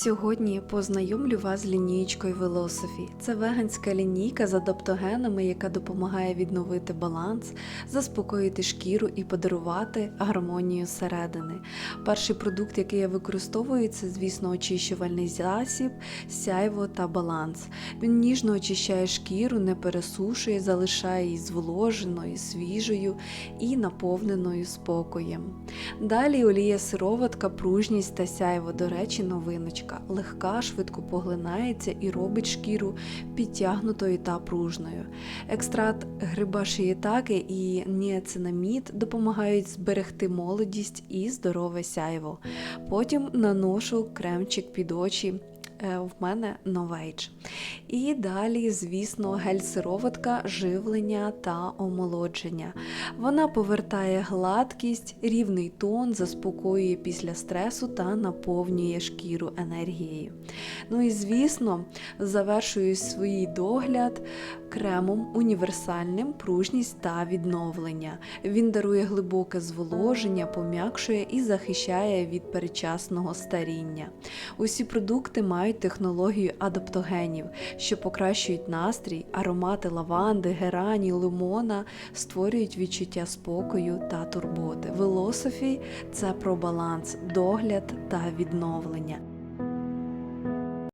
Сьогодні познайомлю вас з лінійкою Velosophy. Це веганська лінійка з адаптогенами, яка допомагає відновити баланс, заспокоїти шкіру і подарувати гармонію середини. Перший продукт, який я використовую, це, звісно, очищувальний засіб, сяйво та баланс. Він ніжно очищає шкіру, не пересушує, залишає її зволоженою, свіжою і наповненою спокоєм. Далі олія сироватка, пружність та сяйво, до речі, новиночка. Легка, швидко поглинається і робить шкіру підтягнутою та пружною. Екстракт гриба шиєтаки і ніацинамід допомагають зберегти молодість і здорове сяйво. Потім наношу кремчик під очі. Е, В мене Novage. І далі, звісно, гель-сироватка, живлення та омолодження. Вона повертає гладкість, рівний тон, заспокоює після стресу та наповнює шкіру енергією. Ну і звісно, завершую свій догляд кремом універсальним пружність та відновлення. Він дарує глибоке зволоження, пом'якшує і захищає від передчасного старіння. Усі продукти мають технологію адаптогенів, що покращують настрій, аромати лаванди, герані, лимона створюють відчуття спокою та турботи. Велософі це про баланс, догляд та відновлення.